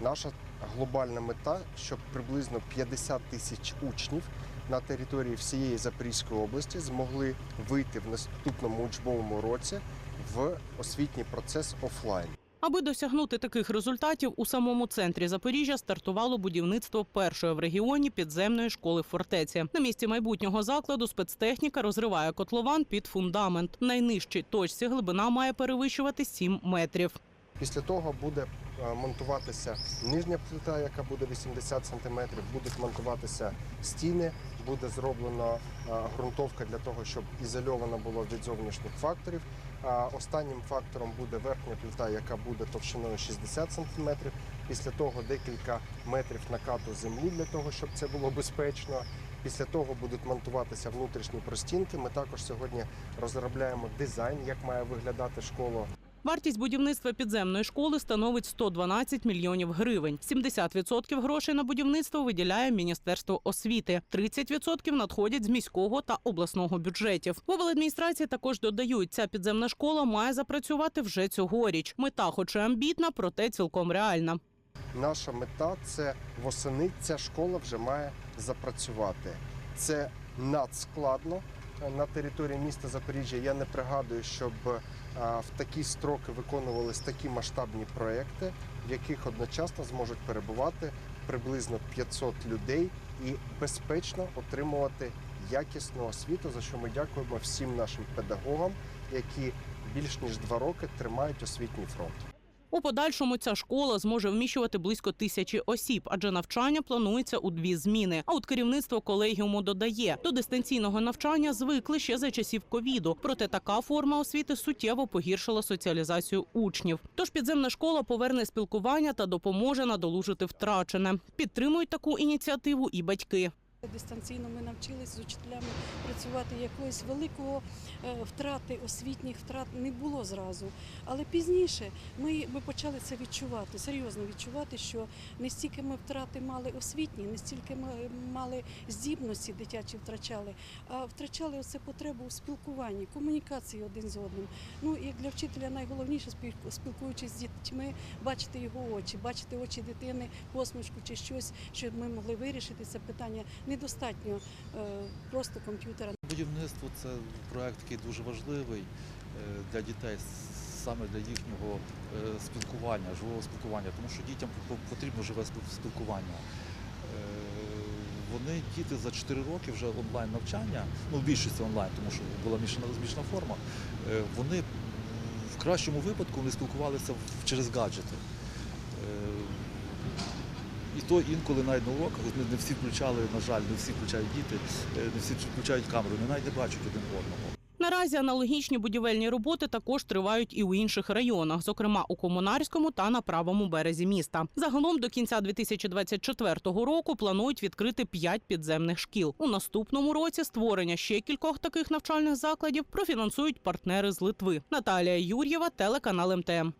Наша глобальна мета, щоб приблизно 50 тисяч учнів на території всієї Запорізької області змогли вийти в наступному учбовому році в освітній процес офлайн. Аби досягнути таких результатів, у самому центрі Запоріжжя стартувало будівництво першої в регіоні підземної школи фортеці. На місці майбутнього закладу спецтехніка розриває котлован під фундамент. В найнижчій точці глибина має перевищувати 7 метрів. Після того буде монтуватися нижня плита, яка буде 80 см, будуть монтуватися стіни, буде зроблена е, ґрунтовка для того, щоб ізольовано було від зовнішніх факторів. А Останнім фактором буде верхня плита, яка буде товщиною 60 см. Після того декілька метрів накату землі для того, щоб це було безпечно. Після того будуть монтуватися внутрішні простінки. Ми також сьогодні розробляємо дизайн, як має виглядати школа. Вартість будівництва підземної школи становить 112 мільйонів гривень. 70% грошей на будівництво виділяє Міністерство освіти. 30% надходять з міського та обласного бюджетів. В обладміністрації також додають, ця підземна школа має запрацювати вже цьогоріч. Мета, хоч і амбітна, проте цілком реальна. Наша мета це восени ця школа вже має запрацювати. Це надскладно на території міста Запоріжжя. Я не пригадую, щоб е, в такі строки виконувались такі масштабні проекти, в яких одночасно зможуть перебувати приблизно 500 людей і безпечно отримувати якісну освіту, за що ми дякуємо всім нашим педагогам, які більш ніж два роки тримають освітній фронт. У подальшому ця школа зможе вміщувати близько тисячі осіб, адже навчання планується у дві зміни. А от керівництво колегіуму додає, до дистанційного навчання звикли ще за часів ковіду. Проте така форма освіти суттєво погіршила соціалізацію учнів. Тож підземна школа поверне спілкування та допоможе надолужити втрачене. Підтримують таку ініціативу і батьки. Дистанційно ми навчилися з учителями працювати якоїсь великого е, втрати, освітніх втрат не було зразу. Але пізніше ми, ми почали це відчувати, серйозно відчувати, що не стільки ми втрати мали освітні, не стільки ми мали здібності дитячі втрачали, а втрачали оце потребу у спілкуванні, комунікації один з одним. Ну як для вчителя найголовніше спілкуючись з дітьми, бачити його очі, бачити очі дитини, посмішку чи щось, щоб ми могли вирішити це питання. Недостатньо е, просто комп'ютера. Будівництво це проект, який дуже важливий е, для дітей, саме для їхнього е, спілкування, живого спілкування, тому що дітям потрібно живе спілкування. Вони, діти за 4 роки вже онлайн навчання, ну в більшості онлайн, тому що була змішана, змішана форма, вони в кращому випадку вони спілкувалися через гаджети. І то інколи навіть на уроках не всі включали, на жаль, не всі включають діти, е, не всі включають камеру, не навіть не бачать один одного. Наразі аналогічні будівельні роботи також тривають і у інших районах, зокрема у Комунарському та на правому березі міста. Загалом до кінця 2024 року планують відкрити п'ять підземних шкіл. У наступному році створення ще кількох таких навчальних закладів профінансують партнери з Литви. Наталія Юр'єва, телеканал МТМ.